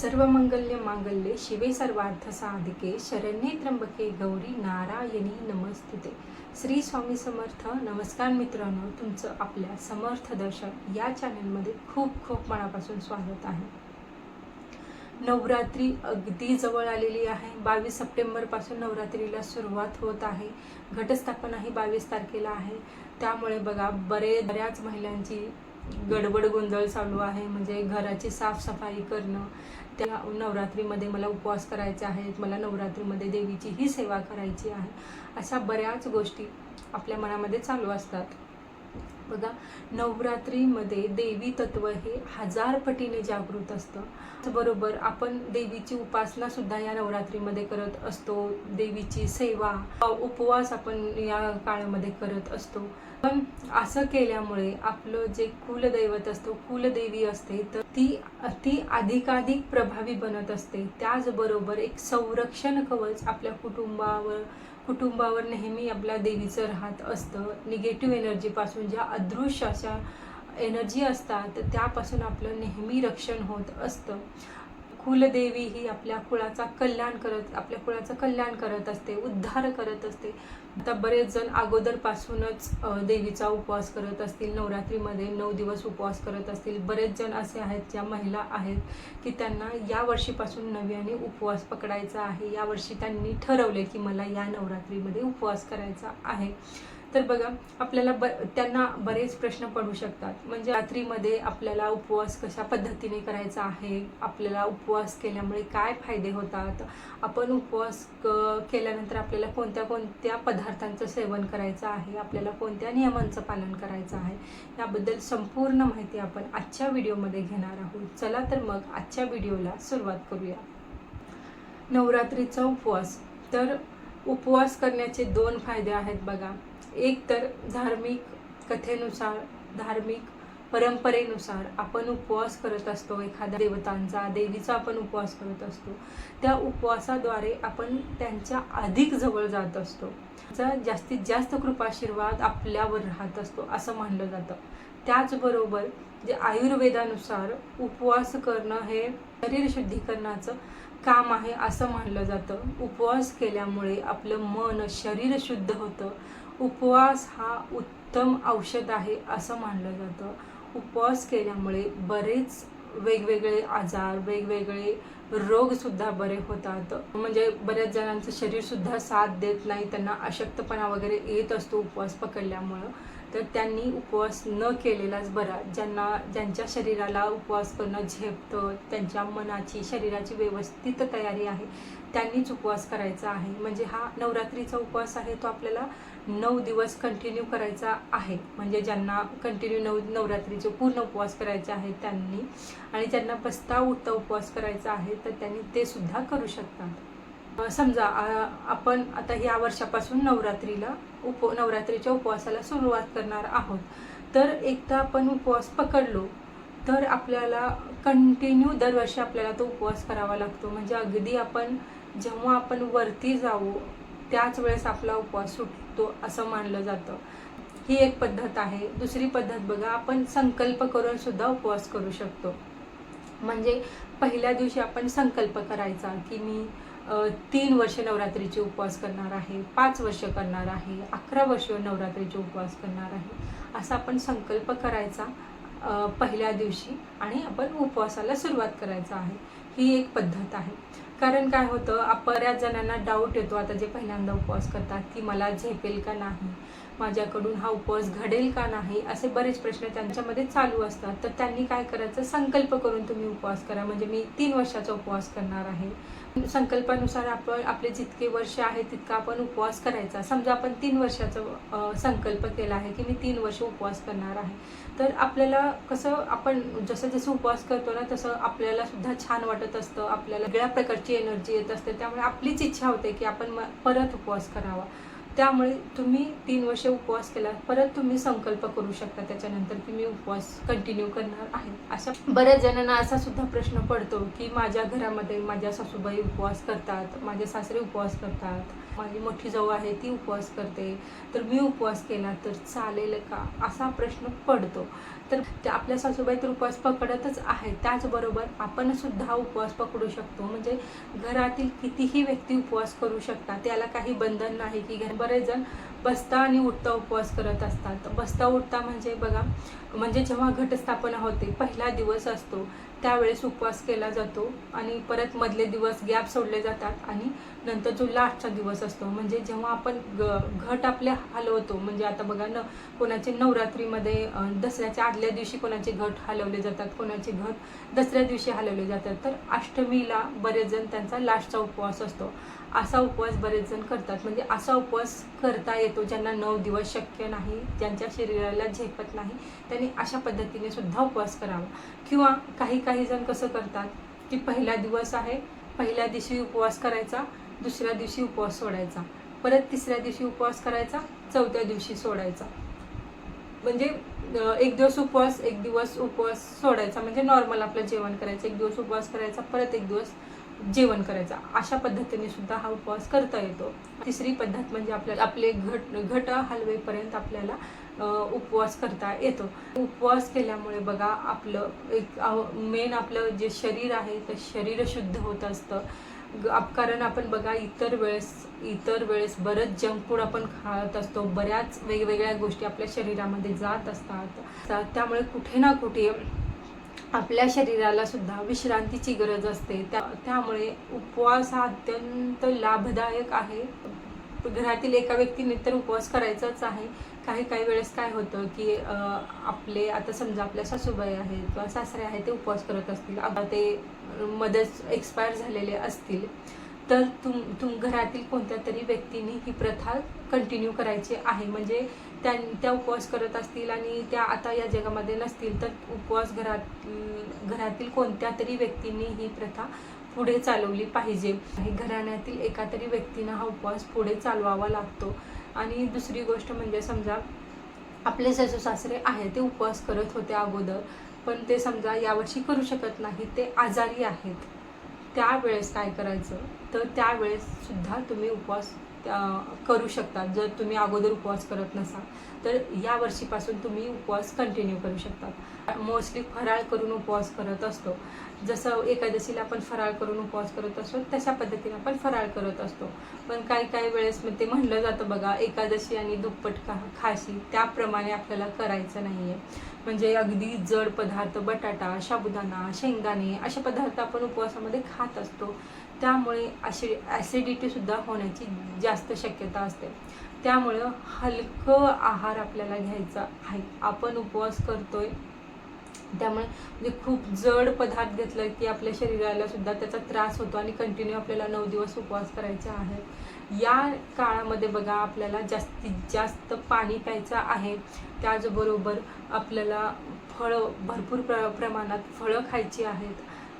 सर्व मंगल्य मांगल्ये शिवे सर्वार्थ साधिके शरण्ये त्र्यंबके गौरी नारायणी नमस्तुते श्री स्वामी समर्थ नमस्कार मित्रांनो तुमचं आपल्या समर्थ दर्शन या चॅनलमध्ये खूप खूप मनापासून स्वागत आहे. नवरात्री अगदी जवळ आलेली आहे. बावीस सप्टेंबरपासून नवरात्रीला सुरुवात होत आहे. घटस्थापना ही बावीस तारखेला आहे. त्यामुळे बघा बरे बऱ्याच महिलांची गडबड गोंधळ चालू आहे. म्हणजे घराची साफसफाई करणं त्या नवरात्रीमध्ये मला उपवास करायचे आहेत. मला नवरात्रीमध्ये देवीची ही सेवा करायची आहे. अशा बऱ्याच गोष्टी आपल्या मनामध्ये चालू असतात. बघा नवरात्रीमध्ये देवी तत्व हे हजार पटीने जागृत असतं. बरोबर आपण देवीची उपासना सुद्धा या नवरात्रीमध्ये करत असतो. देवीची सेवा उपवास आपण या काळामध्ये करत असतो. पण असं केल्यामुळे आपलं जे कुलदैवत असतं कुलदेवी असते तर ती ती अधिकाधिक प्रभावी बनत असते. त्याचबरोबर एक संरक्षण कवच आपल्या कुटुंबावर कुटुंबावर नेहमी आपल्या देवीचं राहत असतं. निगेटिव्ह एनर्जीपासून ज्या अदृश्य अशा एनर्जी असतात त्यापासून आपलं नेहमी रक्षण होत असतं. कुलदेवी ही आपल्या कुळाचा कल्याण करत आपल्या कुळाचं कल्याण करत असते उद्धार करत असते. आता बरेच जण अगोदरपासूनच देवीचा उपवास करत असतील नवरात्रीमध्ये नऊ दिवस उपवास करत असतील. बरेच जण असे आहेत ज्या महिला आहेत की त्यांना या वर्षीपासून नव्याने उपवास पकडायचा आहे. यावर्षी त्यांनी ठरवले की मला या नवरात्रीमध्ये उपवास करायचा आहे. तर बघा आपल्याला ब त्यांना बरेच प्रश्न पडू शकतात. म्हणजे रात्रीमध्ये आपल्याला उपवास कशा पद्धतीने करायचा आहे? आपल्याला उपवास केल्यामुळे काय फायदे होतात? आपण उपवास क केल्यानंतर आपल्याला कोणत्या कोणत्या पदार्थांचं सेवन करायचं आहे? आपल्याला कोणत्या नियमांचं पालन करायचं आहे? याबद्दल संपूर्ण माहिती आपण आजच्या व्हिडिओमध्ये घेणार आहोत. चला तर मग आजच्या व्हिडिओला सुरुवात करूया. नवरात्रीचा उपवास. तर उपवास करण्याचे दोन फायदे आहेत बघा. एक तर धार्मिक कथेनुसार धार्मिक परंपरेनुसार आपण उपवास करत असतो. एखाद्या देवतांचा देवीचा आपण उपवास करत असतो. त्या उपवासाद्वारे आपण त्यांच्या अधिक जवळ जात असतो. जास्तीत जास्त कृपाशीर्वाद आपल्यावर राहत असतो असं मानलं जातं. त्याचबरोबर जे आयुर्वेदानुसार उपवास करणं हे शरीर शुद्धीकरणाचं काम आहे असं मानलं जातं. उपवास केल्यामुळे आपलं मन शरीर शुद्ध होतं. उपवास हा उत्तम औषध आहे असं मानलं जातं. उपवास केल्यामुळे बरेच वेगवेगळे आजार वेगवेगळे रोगसुद्धा बरे होतात. म्हणजे बऱ्याच जणांचं शरीरसुद्धा साथ देत नाही त्यांना अशक्तपणा वगैरे येत असतो उपवास पकडल्यामुळं. तर त्यांनी उपवास न केलेलाच बरा. ज्यांना ज्यांच्या शरीराला उपवास करणं झेपतं त्यांच्या मनाची शरीराची व्यवस्थित तयारी आहे त्यांनीच उपवास करायचा आहे. म्हणजे हा नवरात्रीचा उपवास आहे तो आपल्याला नऊ दिवस कंटिन्यू करायचा आहे. म्हणजे ज्यांना कंटिन्यू नऊ नवरात्रीचे पूर्ण उपवास करायचे आहेत त्यांनी. आणि ज्यांना बसता उठता उपवास करायचा आहे तर त्यांनी ते सुद्धा करू शकतात. समजा आपण आता या वर्षापासून नवरात्रीला उप नवरात्रीच्या उपवासाला सुरुवात करणार आहोत. तर एकदा आपण उपवास पकडलो तर आपल्याला कंटिन्यू दरवर्षी आपल्याला तो उपवास करावा लागतो. म्हणजे अगदी आपण जेव्हा आपण वरती जाऊ त्याच वेळेस आपला उपवास सुटतो असं मानलं जातं. ही एक पद्धत आहे. दुसरी पद्धत बघा आपण संकल्प करून सुद्धा उपवास करू शकतो. म्हणजे पहिल्या दिवशी आपण संकल्प करायचा की मी तीन वर्ष नवरात्रीचे उपवास करणार आहे पाच वर्ष करणार आहे अकरा वर्ष नवरात्रीचे उपवास करणार आहे असा आपण संकल्प करायचा पहिल्या दिवशी आणि आपण उपवासाला सुरुवात करायचा आहे. ही एक पद्धत आहे. कारण काय होतं बऱ्याच जणांना डाऊट येतो आता जे पहिल्यांदा उपवास करतात की मला झेपेल का नाही? माझ्याकडून हा उपवास घडेल का नाही असे बरेच प्रश्न त्यांच्यामध्ये चालू असतात. तर त्यांनी काय करायचं? संकल्प करून तुम्ही उपवास करा. म्हणजे मी तीन वर्षाचा उपवास करणार आहे. संकल्पानुसार आपण आपले जितके वर्ष आहे तितका आपण उपवास करायचा. समजा आपण तीन वर्षाचा संकल्प केला आहे की मी तीन वर्ष उपवास करणार आहे. तर आपल्याला कसं आपण जसं जसं उपवास करतो ना तसं आपल्याला सुद्धा छान वाटत असतं. आपल्याला वेगळ्या प्रकारची एनर्जी येत असते. त्यामुळे आपलीच इच्छा होते की आपण परत उपवास करावा. त्यामुळे तुम्ही तीन वर्ष उपवास केला परत तुम्ही संकल्प करू शकता त्याच्यानंतर की मी उपवास कंटिन्यू करणार आहे. अशा बऱ्याच जणांना असा सुद्धा प्रश्न पडतो की माझ्या घरामध्ये माझ्या सासूबाई उपवास करतात माझे सासरे उपवास करतात. माझी मोठी जाऊ आहे ती उपवास करते. तर मी उपवास केला तर चालेल का? असा प्रश्न पडतो. तर आपल्या सासूबाई तर उपवास पकडतच आहे त्याचबरोबर आपण सुद्धा उपवास पकडू शकतो. म्हणजे घरातील कितीही व्यक्ती उपवास करू शकतात. त्याला काही बंधन नाही की घर बरेच जण बसता आणि उठता उपवास करत असतात. बसता उठता म्हणजे बघा म्हणजे जेव्हा घटस्थापना होते पहिला दिवस असतो. त्यावेळेस उपवास केला जातो आणि परत मधले दिवस गॅप सोडले जातात आणि नंतर जो लास्टचा दिवस असतो. म्हणजे जेव्हा आपण ग घट आपले हलवतो म्हणजे आता बघा न कोणाचे नवरात्रीमध्ये दसऱ्याच्या आदल्या दिवशी कोणाचे घट हलवले जातात कोणाचे घट दसऱ्या दिवशी हलवले जातात. तर अष्टमीला बरेच जण त्यांचा लास्टचा उपवास असतो. असा उपवास बरेच जण करतात. म्हणजे असा उपवास करता येतो ज्यांना नऊ दिवस शक्य नाही ज्यांच्या शरीराला झेपत नाही त्यांनी अशा पद्धतीने सुद्धा उपवास करावा. किंवा काही काही जण कसं करतात की पहिला दिवस आहे पहिल्या दिवशी उपवास करायचा दुसऱ्या दिवशी उपवास सोडायचा. परत तिसऱ्या दिवशी उपवास करायचा चौथ्या दिवशी सोडायचा. म्हणजे एक दिवस उपवास एक दिवस उपवास सोडायचा. म्हणजे नॉर्मल आपलं जेवण करायचं एक दिवस उपवास करायचा परत एक दिवस जेवण करायचा. अशा पद्धतीने सुद्धा हा उपवास करता येतो. तिसरी पद्धत म्हणजे आपल्याला आपले घट घट हलवेपर्यंत आपल्याला उपवास करता येतो. उपवास केल्यामुळे बघा आपलं एक मेन आपलं जे शरीर आहे ते शरीर शुद्ध होत असतं. कारण आपण बघा इतर वेळेस इतर वेळेस बरंच जंक फूड आपण खात असतो. बऱ्याच वेगवेगळ्या गोष्टी आपल्या शरीरामध्ये जात असतात. तर त्यामुळे कुठे ना कुठे आपल्या शरीराला सुद्धा विश्रांतीची गरज असते. त्या त्यामुळे उपवास हा अत्यंत लाभदायक आहे. घरातील एका व्यक्तीने तर उपवास करायचाच आहे. काही काही वेळेस काय होतं की आपले आता समजा आपल्या सासूबाई आहेत किंवा सासरे आहेत ते उपवास करत असतील. आता ते मध्येच एक्सपायर झालेले असतील. तर तुम तुम घरातील कोणत्या तरी व्यक्तीने ही प्रथा कंटिन्यू करायची आहे. म्हणजे त्या त्या उपवास करत असतील आणि त्या आता या जगामध्ये नसतील तर उपवास घरात घरातील कोणत्या तरी व्यक्तींनी ही प्रथा पुढे चालवली पाहिजे. हे घराण्यातील एका तरी व्यक्तीनं हा उपवास पुढे चालवावा लागतो. आणि दुसरी गोष्ट म्हणजे समजा आपले सासू सासरे आहे ते उपवास करत होते अगोदर पण ते समजा यावर्षी करू शकत नाही ते आजारी आहेत. त्यावेळेस काय करायचं? तर त्यावेळेस सुद्धा तुम्ही उपवास करू शकतात जर तुम्ही अगोदर उपवास करत नसाल. तर या वर्षीपासून तुम्ही उपवास कंटिन्यू करू शकता. मोस्टली फराळ करून उपवास करत असतो. जसं एकादशीला आपण फराळ करून उपवास करत असतो तशा पद्धतीने आपण फराळ करत असतो. पण काही काही वेळेस मग ते म्हणलं जातं बघा एकादशी आणि दुप्पट खा खाशी त्याप्रमाणे आपल्याला करायचं नाही आहे म्हणजे अगदी जड पदार्थ बटाटा साबुदाणा शेंगदाणे असे पदार्थ आपण उपवासामध्ये खात असतो. त्यामुळे अशी ॲसिडिटीसुद्धा होण्याची जास्त शक्यता असते. त्यामुळं हलकं आहार आपल्याला घ्यायचा आहे. आपण उपवास करतोय. त्यामुळे म्हणजे खूप जड पदार्थ घेतलं की आपल्या शरीराला सुद्धा त्याचा त्रास होतो आणि कंटिन्यू आपल्याला नऊ दिवस उपवास करायचा आहे. या काळामध्ये बघा आपल्याला जास्तीत जास्त पाणी प्यायचं आहे. त्याचबरोबर आपल्याला फळं भरपूर प्र प्रमाणात फळं खायची आहेत.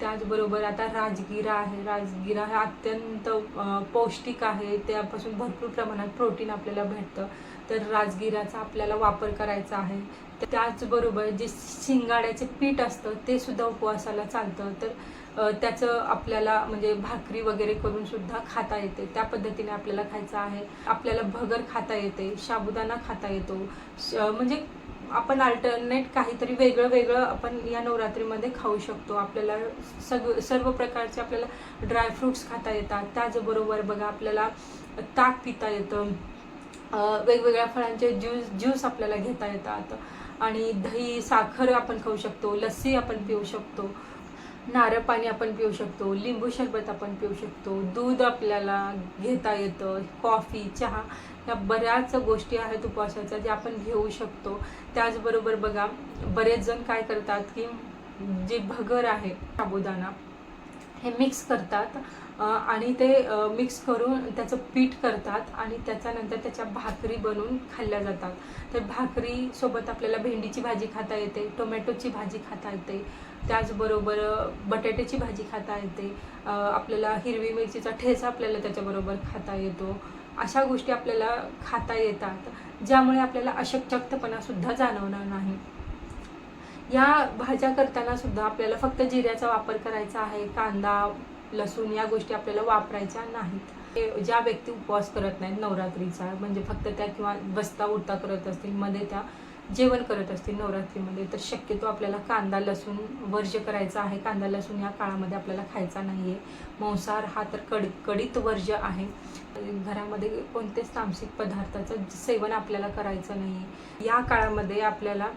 त्याचबरोबर आता राजगिरा आहे. राजगिरा हे अत्यंत पौष्टिक आहे. त्यापासून भरपूर प्रमाणात प्रोटीन आपल्याला भेटतं. तर राजगिराचा आपल्याला वापर करायचा आहे. त्याचबरोबर जे शिंगाड्याचे पीठ असतं ते सुद्धा उपवासाला चालतं. तर त्याचं आपल्याला म्हणजे भाकरी वगैरे करून सुद्धा खाता येते. त्या पद्धतीने आपल्याला खायचं आहे. आपल्याला भगर खाता येते साबुदाणा खाता येतो. श- म्हणजे आपण अल्टरनेट काहीतरी वेगळं वेगळं आपण या नवरात्रीमध्ये खाऊ शकतो. आपल्याला सग सर्व प्रकारचे आपल्याला ड्रायफ्रुट्स खाता येतात. त्याचबरोबर बघा आपल्याला ताक पिता येतं. वेगवेगळ्या फळांचे ज्यूस ज्यूस आपल्याला घेता येतात. आणि दही साखर आपण खाऊ शकतो. लस्सी आपण पिऊ शकतो. नारळ पाणी आपण पिऊ शकतो लिंबू सरबत आपण पिऊ शकतो दूध आपल्याला घेता येतं कॉफी चहा या बऱ्याच गोष्टी आहेत उपवासाच्या ज्या आपण घेऊ शकतो. त्याचबरोबर बघा बरेच जण काय करतात की जे भगर आहे साबुदाणा हे मिक्स करतात. आणि ते मिक्स करून त्याचं पीठ करतात आणि त्याच्यानंतर त्याच्या भाकरी बनवून खाल्ल्या जातात. तर भाकरीसोबत आपल्याला भेंडीची भाजी खाता येते टोमॅटोची भाजी खाता येते त्याचबरोबर बटाट्याची भाजी खाता येते आपल्याला हिरवी मिरचीचा ठेचा आपल्याला त्याच्याबरोबर खाता येतो. अशा गोष्टी आपल्याला खाता येतात ज्यामुळे आपल्याला अशक्तपणासुद्धा जाणवणार नाही. या भाज्या करताना सुद्धा आपल्याला फक्त जिऱ्याचा वापर करायचा आहे कांदा लसूण या गोष्टी आपल्याला वापरायच्या नाहीत. हे ज्या व्यक्ती उपवास करत नाहीत नवरात्रीचा म्हणजे फक्त त्या किंवा बसता उठता करत असतील मध्ये त्या जेवण करत असतील नवरात्रीमध्ये तर शक्यतो आपल्याला कांदा लसूण वर्ज करायचा आहे. कांदा लसूण या काळामध्ये आपल्याला खायचा नाही आहे मांसाहार हा तर कड कडीत वर्ज आहे. घरामध्ये कोणतेच तामसिक पदार्थाचं सेवन आपल्याला करायचं नाही आहे या काळामध्ये आपल्याला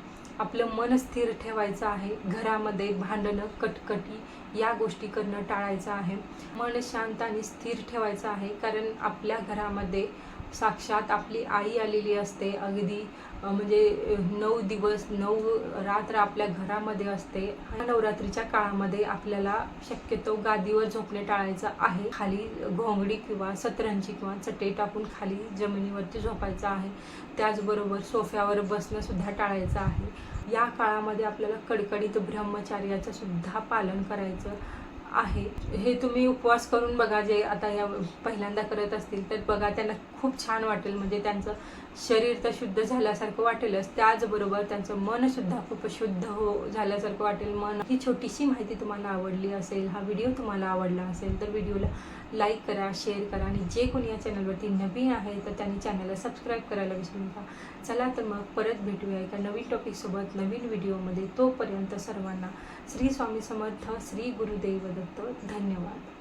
आपलं मन स्थिर ठेवायचं आहे. घरामध्ये भांडणं कटकटी या गोष्टी करणं टाळायचं आहे. मन शांत आणि स्थिर ठेवायचं आहे. कारण आपल्या घरामध्ये साक्षात आपली आई आलेली असते. अगदी म्हणजे नऊ दिवस नऊ रात्र आपल्या घरामध्ये असते. ह्या नवरात्रीच्या काळामध्ये आपल्याला शक्यतो गादीवर झोपणे टाळायचं आहे. खाली घोंगडी किंवा सतरंजी किंवा चटे टाकून खाली जमिनीवरती झोपायचं आहे. त्याचबरोबर सोफ्यावर बसणं सुद्धा टाळायचं आहे. या काळामध्ये आपल्याला कडकडीत ब्रह्मचार्याचं सुद्धा पालन करायचं आहे. हे तुम्ही उपवास करून बघा जे आता या पहिल्यांदा करत असतील तर बघा त्यांना खूप छान वाटेल. म्हणजे त्यांचं शरीर तर शुद्ध झाल्यासारखं वाटेलच. त्याचबरोबर त्यांचं मनसुद्धा खूप शुद्ध हो झाल्यासारखं वाटेल. मन ही छोटीशी माहिती तुम्हाला आवडली असेल हा व्हिडिओ तुम्हाला आवडला असेल तर व्हिडिओला लाईक करा शेअर करा आणि जे कोणी या चॅनलवरती नवीन आहे तर त्यांनी चॅनलला सबस्क्राईब करायला विसरू नका. चला तर मग परत भेटूया एका नवीन टॉपिकसोबत नवीन व्हिडिओमध्ये. तोपर्यंत सर्वांना श्री स्वामी समर्थ श्री गुरुदेव दत्त. धन्यवाद.